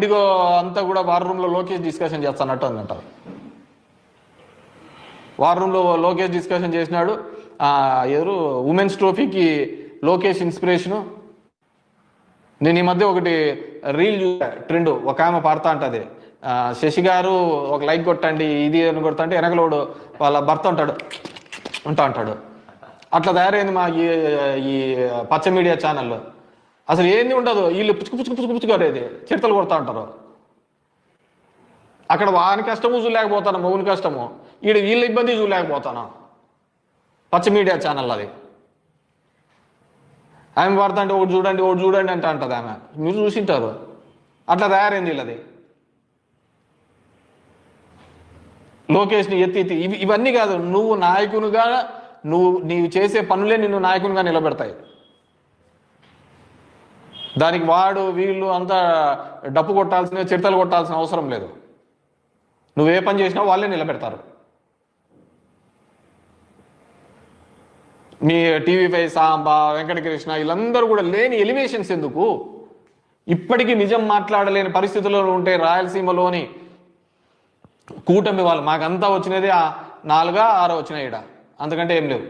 IndiGo అంతా కూడా war రూమ్లో లోకేష్ డిస్కషన్ చేస్తానట్టు అంటారు వార్ రూమ్లో లోకేష్ డిస్కషన్ చేసినాడు. ఎవరు? ఉమెన్స్ ట్రోఫీకి లోకేష్ ఇన్స్పిరేషను నేను ఈ మధ్య ఒకటి రీల్ చూసా ట్రెండ్ ఒక ఆమె పాడుతా అంటది శశి గారు ఒక లైక్ కొట్టండి ఇది అని కొడతా అంటే వెనకలోడు వాళ్ళ భర్త ఉంటాడు. ఉంటా అంటాడు అట్లా తయారైంది మా ఈ ఈ పచ్చ మీడియా ఛానల్లో అసలు ఏంది ఉండదు? వీళ్ళు పుచ్చుకు పుచ్చుకు పుచ్చుకు పుచ్చుకోరేది చిడతలు కొడతా ఉంటారు. అక్కడ వాని కష్టము చూడలేకపోతాను మౌని కష్టము. ఈడ వీళ్ళ ఇబ్బంది చూడలేకపోతాను. పచ్చ మీడియా ఛానల్ అది. ఆమె పడతా అంటే ఒకటి చూడండి ఒకటి చూడండి అంటే అంటది ఆమె. మీరు చూసింటారు. అట్లా తయారైంది వీళ్ళది. లోకేష్ని ఎత్తి ఎత్తి ఇవి ఇవన్నీ కాదు నువ్వు నాయకునిగా నువ్వు నీవు చేసే పనులే నిన్ను నాయకునిగా నిలబెడతాయి. దానికి వాడు వీళ్ళు అంతా డప్పు కొట్టాల్సిన చిడతలు కొట్టాల్సిన అవసరం లేదు. నువ్వు ఏ పని చేసినా వాళ్ళే నిలబెడతారు. మీ టీవీ ఫైవ్ సాంబా వెంకటకృష్ణ వీళ్ళందరూ కూడా లేని ఎలివేషన్స్ ఎందుకు? ఇప్పటికీ నిజం మాట్లాడలేని పరిస్థితుల్లో ఉంటే రాయలసీమలోని కూటమి వాళ్ళు మాకంతా వచ్చినది ఆ నాలుగా ఆరో వచ్చినాయి ఈడ. అంతకంటే ఏం లేవు.